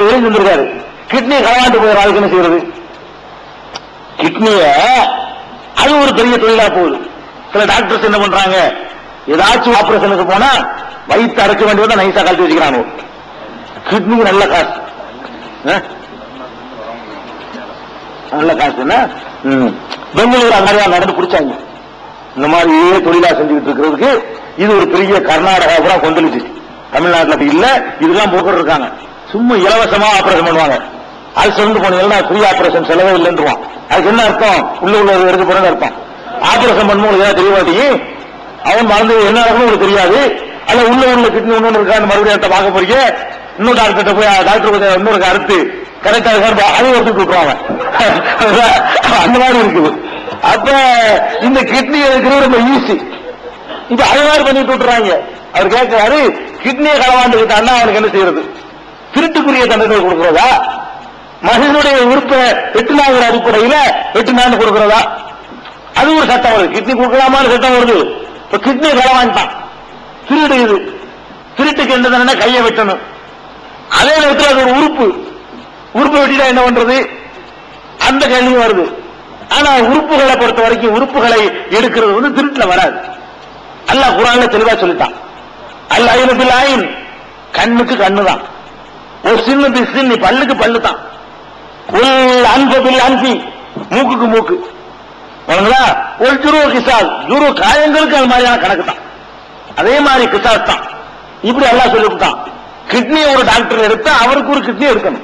எழுதி இருந்திருக்காரு கிட்னி களவாண்டு போகிற ஆளுக்கு என்ன செய்யறது? கிட்னிய அது ஒரு பெரிய தொழிலா போகுது. சில டாக்டர்ஸ் என்ன பண்றாங்க? ஏதாச்சும் ஆபரேஷனுக்கு போனா வயிற்று அடைக்க வேண்டியதை நைசா கழட்டி வச்சுக்கிறாங்க கிட்னிக்கு நல்ல காசு. நல்ல காசுன்னா பெங்களூர் அந்த மாதிரி நடந்து பிடிச்சாங்க. இந்த மாதிரி தொழிலா செஞ்சுக்கிட்டு இருக்கிறதுக்கு இது ஒரு பெரிய கர்நாடகா பூரா கொந்தளிச்சு. தமிழ்நாட்டுல அப்படி இல்ல. இதுதான் போட்டு இருக்காங்க. சும்மா இலவசமா ஆபரேஷன் பண்ணுவாங்க. அது சொல்லிட்டு போனீங்கன்னா ஃப்ரீ ஆபரேஷன் செலவே இல்லைன்றுவான். அதுக்கு என்ன அர்த்தம்? உள்ள உள்ள எடுக்க போறது அர்த்தம். ஆபரேஷன் பண்ணும்போது ஏதாவது தெரிய மாட்டேங்குது? அவன் மறந்து என்ன நடக்கணும் உங்களுக்கு தெரியாது. அல்ல உள்ள உள்ள கிட்னி ஒண்ணு இருக்கான்னு மறுபடியும் இடத்த பார்க்க போறீங்க. இன்னும் டாக்டர் போய் டாக்டர் இன்னொரு அறுத்து கரெக்டா இருக்காரு அது ஒருத்தர் விட்டுருவாங்க அந்த மாதிரி இருக்குது. அப்ப இந்த கிட்னி எடுக்கிறது ரொம்ப ஈஸி இப்ப அது மாதிரி பண்ணிட்டு விட்டுறாங்க. அவர் கேட்கிறாரு கிட்னியை களவாண்டுக்கிட்டான்னா அவனுக்கு என்ன செய்யறது? திருட்டுக்குரிய தண்டனை கொடுக்கிறதா? மனிதனுடைய உறுப்பை வெட்டினாங்கிற அடிப்படையில வெட்டினான்னு கொடுக்கிறதா? அது ஒரு சட்டம் வருது. கிட்னி கொடுக்கலாமான்னு சட்டம் வருது. இப்ப கிட்னி களவாண்டான் திருடு இது. திருட்டுக்கு என்ன தண்டனை கையை வெட்டணும். அதே நேரத்தில் அது ஒரு உறுப்பு. உறுப்பு வெட்டினா என்ன பண்றது? அந்த கேள்வி வருது. ஆனா உறுப்புகளை பொறுத்த வரைக்கும் உறுப்புகளை எடுக்கிறது வந்து திருட்டுல வராது. அல்லாஹ் குரான்ல தெளிவா சொல்லிட்டான். அல்ல ஐநூத்தில் ஆயின் கண்ணுக்கு கண்ணு தான் சின்ன சின்னி பல்லுக்கு பல்லு தான். உள் அன்பதில் அன்பி. மூக்குக்கு மூக்கு. வணங்களா ஒரு ஜுரு கிசால். ஜுரு காயங்களுக்கு அது மாதிரியான கணக்கு தான். அதே மாதிரி கிசால் தான். இப்படி எல்லாம் சொல்லிவிட்டான் கிட்னி ஒரு டாக்டர் எடுத்தா அவருக்கு ஒரு கிட்னி எடுக்கணும்.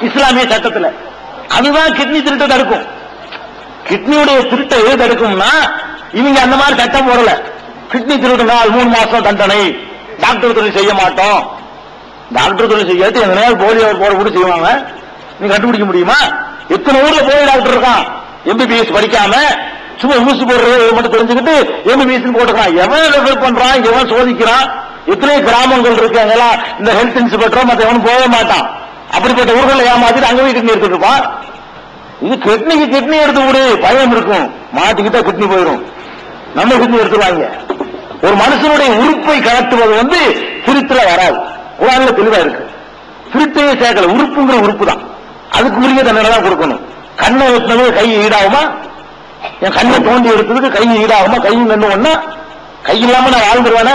இஸ்லாமிய சட்டத்தில். அதுதான் கிட்னி திருட்டை தடுக்கும். கிட்னியுடைய திருட்டை எது தடுக்கும்னா இவங்க அந்த மாதிரி சட்டம் போடல. கிட்னி திருடுனா மூணு மாசம் தண்டனை. டாக்டர் தொழில் செய்ய மாட்டோம். டாக்டர் தொழில் செய்யாது. எந்த நேரம் போலியோ போட கூட செய்வாங்க. நீ கண்டுபிடிக்க முடியுமா? எத்தனை ஊர்ல போலி டாக்டர் இருக்கான்? எம்பிபிஎஸ் படிக்காம சும்மா ஊசி போடுறது மட்டும் தெரிஞ்சுக்கிட்டு எம்பிபிஎஸ் போட்டுக்கிறான். எவன் ரெஃபர் பண்றான்? எவன் சோதிக்கிறான்? எத்தனை கிராமங்கள் இருக்கு அங்கெல்லாம் இந்த ஹெல்த் இன்ஸ்பெக்டரோ மத்த எவனும் போக மாட்டான். அப்படிப்பட்ட ஊர்களை ஏமாத்திட்டு அங்க போய் கிட்னி எடுத்துட்டு இருப்பான். இது கிட்னிக்கு கிட்னி எடுத்து விடு. பயம் இருக்கும். மாட்டிக்கிட்டா கிட்னி போயிடும். நம்ம கிட்னி எடுத்துருவாங்க. ஒரு மனுஷனுடைய உறுப்பை கலட்டுவது வந்து திருத்துல வராது. குரான்ல தெளிவா இருக்கு. திருட்டையே சேர்க்கல. உறுப்புங்கிற உறுப்பு தான் அதுக்கு உரிய தண்டனை தான் கொடுக்கணும். கண்ணை வெட்டினது கை ஈடாகுமா? என் கண்ணை தோண்டி எடுத்ததுக்கு கை ஈடாகுமா? கையும் கண்ணு ஒண்ணா கை இல்லாம நான் வாழ்ந்துருவானே?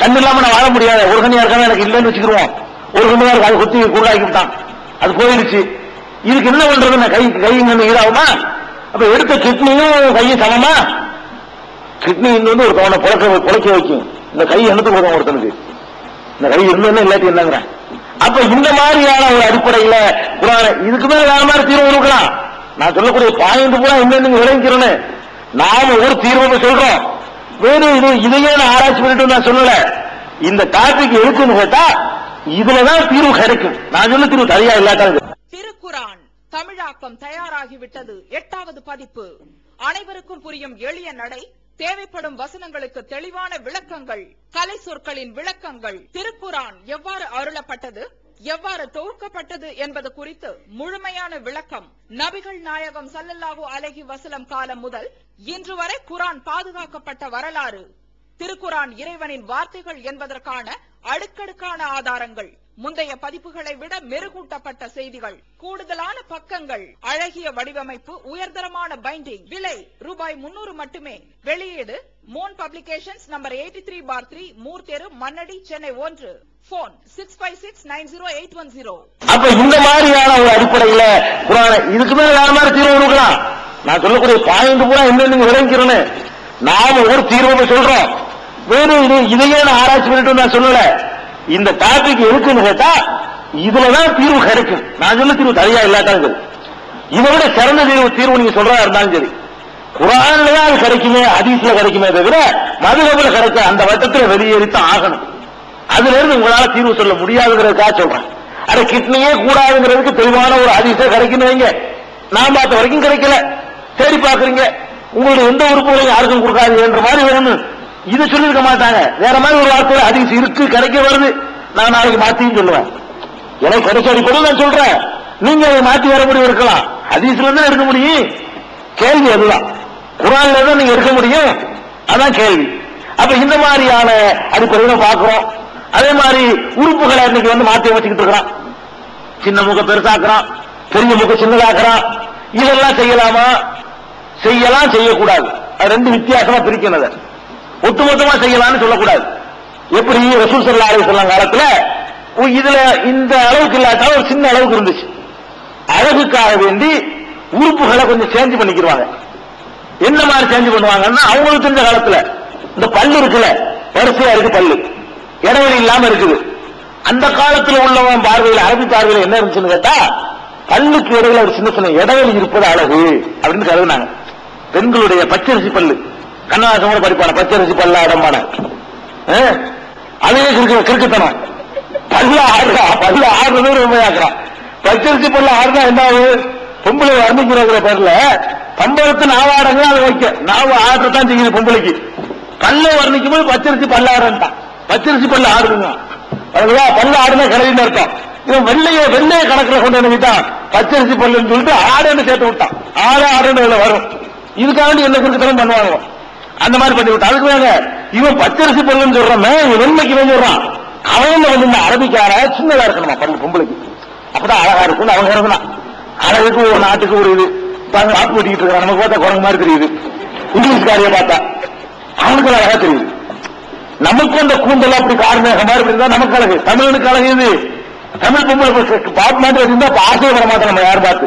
கண் இல்லாம நான் வாழ முடியாது. ஒரு கண்ணியா இருக்காம எனக்கு இல்லைன்னு வச்சுக்கிருவோம். ஒரு கண்ணியா இருக்கு அது குத்தி குருடாக்கிவிட்டான் அது போயிடுச்சு. இதுக்கு என்ன பண்றது? நான் கை கையும் கண்ணு ஈடாகுமா? அப்ப எடுத்த கிட்னியும் கையும் சமமா? கிட்னி வந்து ஒரு தவணை புழக்க புழைக்க வைக்கும். இந்த கை என்னத்துக்கு போதும் ஒருத்தனுக்கு? இந்த கை இருந்ததுன்னா இல்லாட்டி என்னங்கிறேன் அப்ப இந்த மாதிரியான ஒரு அடிப்படையில குரான இதுக்கு மேல வேற மாதிரி தீர்வு கொடுக்கலாம். நான் சொல்லக்கூடிய பாயிண்ட் பூரா என்னன்னு விளைவிக்கிறேன்னு நாம ஒரு தீர்வு சொல்றோம். வேறு இது இதையே நான் ஆராய்ச்சி பண்ணிட்டு நான் சொல்லல. இந்த டாபிக் இருக்குன்னு கேட்டா இதுலதான் தீர்வு கிடைக்கும். நான் சொல்ல தீர்வு சரியா இல்லாட்டாங்க திருக்குரான் தமிழாக்கம் தயாராகிவிட்டது. எட்டாவது பதிப்பு. அனைவருக்கும் புரியும் எளிய நடை தேவைப்படும் வசனங்களுக்கு தெளிவான விளக்கங்கள் கலை சொற்களின் விளக்கங்கள். திருக்குரான் எவ்வாறு அருளப்பட்டது? எவ்வாறு தொகுக்கப்பட்டது என்பது குறித்து முழுமையான விளக்கம். நபிகள் நாயகம் சல்லல்லாஹு அலஹி வசலம் காலம் முதல் இன்று வரை குரான் பாதுகாக்கப்பட்ட வரலாறு. திருக்குரான் இறைவனின் வார்த்தைகள் என்பதற்கான அடுக்கடுக்கான ஆதாரங்கள். முந்தைய பதிப்புகளை விட மெருகூட்டப்பட்ட செய்திகள் கூடுதலான பக்கங்கள் அழகிய வடிவமைப்பு உயர்தரமான பைண்டிங் விலை ரூபாய் முன்னூறு மட்டுமே. வெளியீடு மோன் publications number eighty three bar three Moore தெரு சென்னை ஒன்று. Phone six five six nine zero eight one zero அப்ப இந்த மாதிரியான ஒரு அடிப்படையில குரான இதுக்கு மேல வேற மாதிரி தீர்வு கொடுக்கலாம். நான் சொல்லக்கூடிய பாயிண்ட் பூரா நீங்க விளைவிக்கிறேன்னு நாம ஒரு தீர்வு சொல்றோம். வேணும் இதையே நான் ஆராய்ச்சி பண்ணிட்டு நான் சொல்லல. இந்த டாபிக் இருக்குன்னு கேட்டா இதுலதான் தீர்வு கிடைக்கும். நான் சொல்ல தீர்வு தனியா இல்லாட்டாலும் சரி. இதை விட சிறந்த தீர்வு தீர்வு நீங்க சொல்றதா இருந்தாலும் சரி. குரான்லயே அது கிடைக்குமே அதிசல கிடைக்குமே தவிர மதுகபில கிடைக்க அந்த வட்டத்துல வெளியேறித்தான் ஆகணும். அதுல இருந்து உங்களால தீர்வு சொல்ல முடியாதுங்கிறதுக்காக சொல்றேன். அட கிட்னியே கூடாதுங்கிறதுக்கு தெளிவான ஒரு அதிசயம் கிடைக்குன்னு வைங்க. நான் பார்த்த வரைக்கும் கிடைக்கல. தேடி பாக்குறீங்க உங்களுக்கு எந்த உறுப்புகளையும் யாருக்கும் கொடுக்காது என்ற மாதிரி வேணும் இது சொல்லியிருக்க மாட்டாங்க. வேற மாதிரி ஒரு வார்த்தை அதிசயம் இருக்கு கிடைக்க வருது. நான் நாளைக்கு மாத்தியும் சொல்லுவேன். எனக்கு கிடைச்ச அடிப்படையில் நான் சொல்றேன். நீங்க அதை மாத்தி வர முடியும் இருக்கலாம். ஹதீஸ்ல தான் எடுக்க முடியும். கேள்வி அதுதான். குரான்ல தான் நீங்க எடுக்க முடியும். அதான் கேள்வி. அப்ப இந்த மாதிரியான அடிப்படையில் பாக்குறோம் அதே மாதிரி உறுப்புகளை இன்னைக்கு வந்து மாத்தி வச்சுக்கிட்டு இருக்கிறான். சின்ன முக பெருசாக்குறான். பெரிய முக சின்னதாக்குறான். இதெல்லாம் செய்யலாமா? செய்யலாம் செய்யக்கூடாது. அது ரெண்டு வித்தியாசமா பிரிக்கணும் ஒட்டுமொத்தமா செய்யலாம்னு சொல்லக்கூடாது. எப்படி ரசூல் சல்லா அலைஹிஸ்ஸலாம் காலத்துல இதுல இந்த அளவுக்கு இல்லாட்டாலும் ஒரு சின்ன அளவுக்கு இருந்துச்சு. அழகுக்காக வேண்டி உறுப்புகளை கொஞ்சம் சேஞ்ச் பண்ணிக்கிடுவாங்க என்ன மாதிரி சேஞ்ச் பண்ணுவாங்கன்னா அவங்களுக்கு தெரிஞ்ச காலத்துல இந்த பல்லு இருக்குல்ல வரிசையா இருக்கு பல்லு. இடைவெளி இல்லாம இருக்குது. அந்த காலத்துல உள்ளவன் பார்வையில் அரபி பார்வையில் என்ன இருந்துச்சுன்னு கேட்டா பல்லுக்கு இடையில ஒரு சின்ன சின்ன இடைவெளி இருப்பது அழகு அப்படின்னு கருதுனாங்க. பெண்களுடைய பச்சரிசி பல்லு. கண்ணதாசன் கூட படிப்பான பச்சரிசி பல்லா அடம்பான அதுவே கிறுக்கு கிறுக்குத்தனம். பல்ல ஆடுறா பல்ல ஆடுறது ரொம்ப பச்சரிசி பல்ல ஆடுறா என்ன ஆகுது பொம்பளை வரணுங்கிற பேர்ல பம்பளத்து நாவாடங்க அதை வைக்க. நாவு ஆடுறதான் செய்யுது பொம்பளைக்கு. பல்ல வர்ணிக்கும் போது பச்சரிசி பல்ல ஆடுறான் பச்சரிசி பல்ல ஆடுதுங்க. அதுவா பல்ல ஆடுனா கிடையாது அர்த்தம். இவன் வெள்ளைய வெள்ளைய கணக்குல கொண்டு வந்து பச்சரிசி பல்லுன்னு சொல்லிட்டு ஆடுன்னு சேர்த்து விட்டான். ஆடு ஆடுன்னு வரும். இதுக்காண்டி என்ன கிறுக்குத்தனம் பண்ணுவாங்க? அந்த மாதிரி பண்ணி விட்டான் அதுக்கு இவன் பச்சரிசி பல்லுன்னு சொல்றமே இவன் வெண்மைக்கு இவன் சொல்றான். அவன் வந்து இந்த அரபிக்கார சின்னதா இருக்கணுமா பல்லு பொம்பளைக்கு. அப்பதான் அழகா இருக்கும்னு அவங்க இருந்தான் அழகுக்கு ஒரு நாட்டுக்கு ஒரு இது. பாருங்க வாக்கு ஓட்டிக்கிட்டு இருக்கான் நமக்கு பார்த்தா குரங்கு மாதிரி தெரியுது. இங்கிலீஷ்காரிய பார்த்தா. அவனுக்கு அழகா தெரியுது. நமக்கு அந்த கூந்தல் அப்படி காரணமாக மாதிரி இருந்தா நமக்கு அழகு. தமிழனுக்கு அழகு இது. தமிழ் பொம்பளை பாட்டு மாதிரி இருந்தா ஆசை வர மாட்டோம் நம்ம யார் பார்த்து.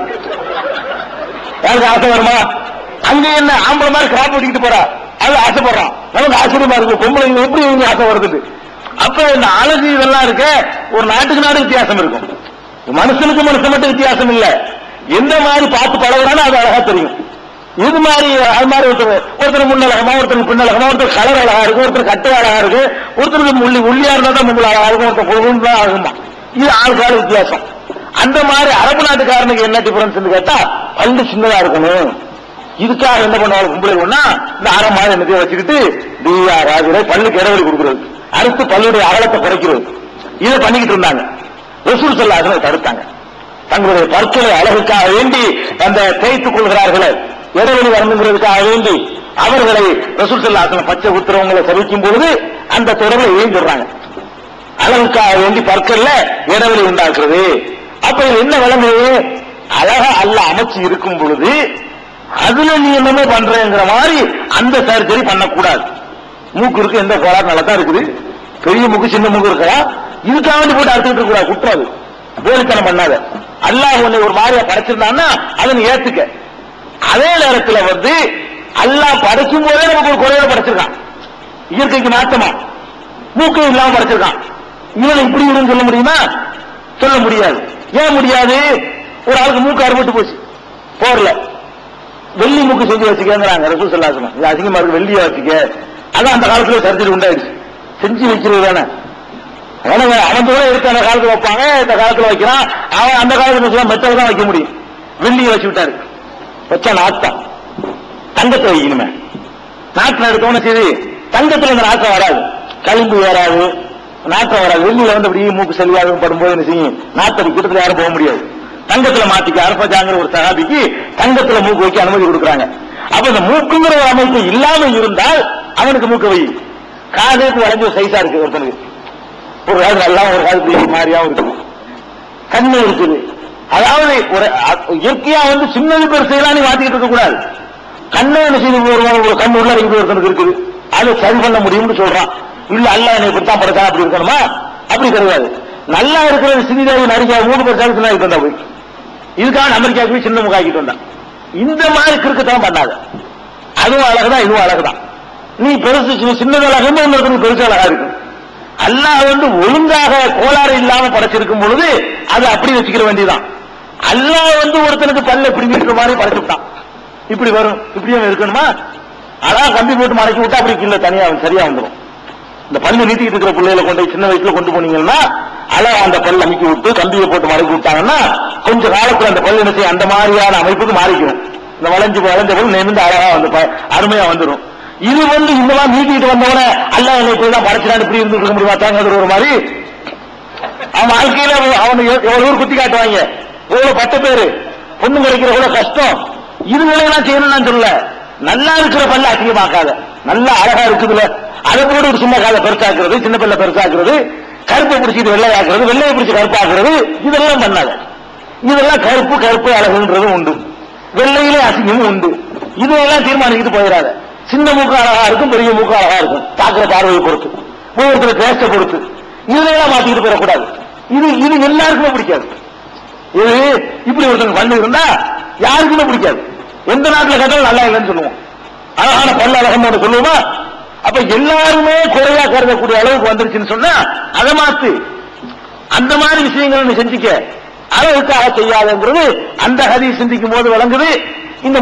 யாருக்கு ஆசை வருமா? அங்க என்ன ஆம்பளை மாதிரி கிராப் ஓட்டிக்கிட்டு போறா. அது ஆசைப்படுறான். நமக்கு ஆச்சரியமா இருக்கு. பொம்பளைங்க எப்படி இவங்க ஆசை வருது அப்ப இந்த அழகு இதெல்லாம் இருக்க ஒரு நாட்டுக்கு நாடு வித்தியாசம் இருக்கும். மனுஷனுக்கு மனுஷன் மட்டும் வித்தியாசம் இல்ல. எந்த மாதிரி பார்த்து பழகுறானோ அது அழகா தெரியும். இது மாதிரி அது மாதிரி ஒருத்தர் ஒருத்தர் முன்னழகமா ஒருத்தர் பின்னழகமா ஒருத்தர் கலர் அழகா இருக்கும் ஒருத்தர் கட்டை அழகா இருக்கு ஒருத்தருக்கு முள்ளி உள்ளியா இருந்தா தான் முள்ளு அழகா இருக்கும் ஒருத்தர் பொழுதும் தான் ஆகுமா? இது ஆளுக்கால வித்தியாசம். அந்த மாதிரி அரபு நாட்டுக்காரனுக்கு என்ன டிஃபரன்ஸ் கேட்டா பல்லு சின்னதா இருக்கணும். இதுக்காக என்ன பண்ணுவாங்க கும்பலை இந்த அரை மாதிரி என்னத்தையும் வச்சுக்கிட்டு தீயா ராஜரை பல்லுக்கு இடைவெளி கொடுக்கிறது. அடுத்து பல்லுடைய அகலத்தை குறைக்கிறது. இதை பண்ணிக்கிட்டு இருந்தாங்க. ரசூல் சொல்லாதனை தடுத்தாங்க. தங்களுடைய பற்களை அழகுக்காக வேண்டி அந்த தேய்த்துக் கொள்கிறார்களே. இடைவெளி வரணுங்கிறதுக்காக வேண்டி அவர்களை ரசூல் சொல்லாசன பச்சை உத்தரவங்களை தெரிவிக்கும் பொழுது அந்த தொடர்பை எழுந்துடுறாங்க அழகுக்காக வேண்டி பற்கள்ல இடைவெளி உண்டாக்குறது. அப்ப என்ன விளங்குது அழகா அல்ல அமைச்சு இருக்கும் பொழுது அதுல நீ என்னமோ பண்றேங்கிற மாதிரி அந்த சர்ஜரி பண்ணக்கூடாது. மூக்கு இருக்கு எந்த கோளாறு நல்லா தான் இருக்குது. பெரிய மூக்கு சின்ன மூக்கு இருக்கா? இதுக்காக வேண்டி போட்டு அறுத்துக்கிட்டு இருக்க கூடாது குற்றாது போலித்தனம் பண்ணாத. அல்லாஹ் உன்னை ஒரு மாதிரியா படைச்சிருந்தான்னா அதை நீ ஏத்துக்க. அதே நேரத்துல வந்து அல்லாஹ் படைக்கும் போதே நமக்கு ஒரு குறையோட படைச்சிருக்கான். இயற்கைக்கு மாற்றமா மூக்கு இல்லாம படைச்சிருக்கான். இவனை இப்படி இவனு சொல்ல முடியுமா? சொல்ல முடியாது. ஏன் முடியாது? ஒரு ஆளுக்கு மூக்கு அறுபட்டு போச்சு. போர்ல. வெள்ளி மூக்கு செஞ்சு வச்சுக்கேங்கிறாங்க ரசூ சொல்லாசனம் இது அதிகமாக இருக்கு வெள்ளியா வச்சுக்க. அதான் அந்த காலத்துல சர்ஜரி உண்டாயிடுச்சு. செஞ்சு வைக்கிறது தானே. அதனால அவன் கூட எடுத்து அந்த காலத்துல வைப்பாங்க இந்த காலத்துல வைக்கிறான். அவன் அந்த காலத்துல மெத்தல் தான் வைக்க முடியும். வெள்ளியை வச்சு விட்டாரு. வச்சா நாத்தம். தங்கத்தை வைக்கணுமே. நாட்டில் எடுத்தோன்னு சரி தங்கத்துல இந்த நாட்டம் வராது. களிம்பு ஏறாது நாட்டம் வராது. வெள்ளியில வந்து அப்படியே மூக்கு செல்வாக படும்போது என்ன செய்யும்? நாட்டடி கூட்டத்தில் யாரும் போக முடியாது. தங்கத்துல மாத்திக்க அரபஜாங்கிற ஒரு சகாபிக்கு தங்கத்துல மூக்கு வைக்க அனுமதி கொடுக்குறாங்க. அப்ப இந்த மூக்குங்கிற ஒரு அமைப்பு இல்லாம இருந்தால் அவனுக்கு மூக்கு வை. காதுக்கு வளைஞ்ச சைஸா இருக்கு ஒருத்தனுக்கு. ஒரு காது நல்லா ஒரு காது இப்படி மாதிரியாவும் இருக்கு. கண்ணு இருக்குது. அதாவது ஒரு இயற்கையா வந்து சின்னது பெருசையெல்லாம் நீ மாத்திக்கிட்டு இருக்க கூடாது. கண்ணை என்ன செய்து ஒரு ஒரு கண் உள்ள இருக்கு ஒருத்தனுக்கு இருக்குது. அதை சரி பண்ண முடியும்னு சொல்றான். இல்ல அல்ல என்னை இப்படித்தான் படைச்சா அப்படி இருக்கணுமா? அப்படி கிடையாது. நல்லா இருக்கிற சிறிதாக நடிகா மூணு பேர் சின்ன வந்தா போய். இதுக்காக அமெரிக்காவுக்கு போய் சின்ன முகாக்கிட்டு வந்தான் இந்த மாதிரி கிறுக்கத்தான் பண்ணாத. அதுவும் அழகுதான் இதுவும் அழகுதான். நீ பெருசு சின்ன- சின்னது அழகுன்னு இன்னொருத்தருக்கு பெருசு அழகா இருக்கும். அல்லாஹ் வந்து ஒழுங்காக கோளாறு இல்லாம படைச்சிருக்கும் பொழுது அது அப்படி வச்சுக்கிற வேண்டியதுதான். அல்லாஹ் வந்து ஒருத்தனுக்கு பல்ல இப்படி மாதிரி படைச்சுட்டான் இப்படி வரும் இப்படியும் இருக்கணுமா? அதான் கம்பி போட்டு மறைச்சு விட்டா அப்படி இல்ல தனியா சரியா வந்துடும் இந்த பல்லு நீட்டிட்டு இருக்கிற பிள்ளைகளை கொண்டு சின்ன வயசுல கொண்டு போனீங்கன்னா அழகா அந்த பல்லு அமைக்கி விட்டு கம்பியை போட்டு மடக்கி விட்டாங்கன்னா கொஞ்ச காலத்துல அந்த பல்லு என்ன அந்த மாதிரியான அமைப்புக்கு மாறிக்கும் இந்த வளைஞ்சு வளைஞ்ச பல் நிமிந்து அழகா வந்து ப- அருமையா வந்துடும் இது வந்து இந்த மாதிரி நீட்டிக்கிட்டு வந்தவன அல்ல என்னை போய் தான் படைச்சிடான்னு இப்படி இருந்து இருக்க முடியுமா தாங்க ஒரு மாதிரி? அவன் வாழ்க்கையில அவன் அவனை எவ்வளவு ஊர் குத்தி காட்டுவாங்க? எவ்வளவு பட்ட பேரு? பொண்ணு கிடைக்கிற எவ்வளவு கஷ்டம்? இது செய்யணும் நான் சொல்லல. நல்லா இருக்கிற பல்ல அதிகமாக்காத. நல்லா அழகா இருக்குதுல. அதை கூட ஒரு சின்ன காலை பெருசாக்குறது சின்ன பிள்ளை பெருசாக்குறது கருப்பை பிடிச்சிட்டு வெள்ளையாக்குறது வெள்ளையை பிடிச்சி கருப்பாக்குறது இதெல்லாம் பண்ணாத. இதெல்லாம் கருப்பு கருப்பு அழகுன்றதும் உண்டு. வெள்ளையிலே அசிங்கமும் உண்டு. இதெல்லாம் தீர்மானிக்கிட்டு போயிடாத. சின்ன மூக்கு அழகா இருக்கும் பெரிய மூக்கு அழகா இருக்கும். தாக்குற பார்வையை பொறுத்து. ஒவ்வொருத்தர் பேச பொறுத்து. இதெல்லாம் மாத்திக்கிட்டு போயிடக்கூடாது. இது இது எல்லாருக்குமே பிடிக்காது. இது இப்படி ஒருத்தங்க பண்ணி இருந்தா யாருக்குமே பிடிக்காது. எந்த நாட்டுல கேட்டாலும் நல்லா இல்லைன்னு சொல்லுவோம். அழகான பல்ல அழகம்னு சொல்லுவோமா? அப்ப எல்லாருமே குறையா கருதக்கூடிய அளவுக்கு வந்துருச்சுன்னு சொன்னா அதை மாத்து. அந்த மாதிரி விஷயங்கள் நீ செஞ்சுக்க. அளவுக்காக செய்யாதுங்கிறது அந்த ஹதி சிந்திக்கும் போது விளங்குது. இந்த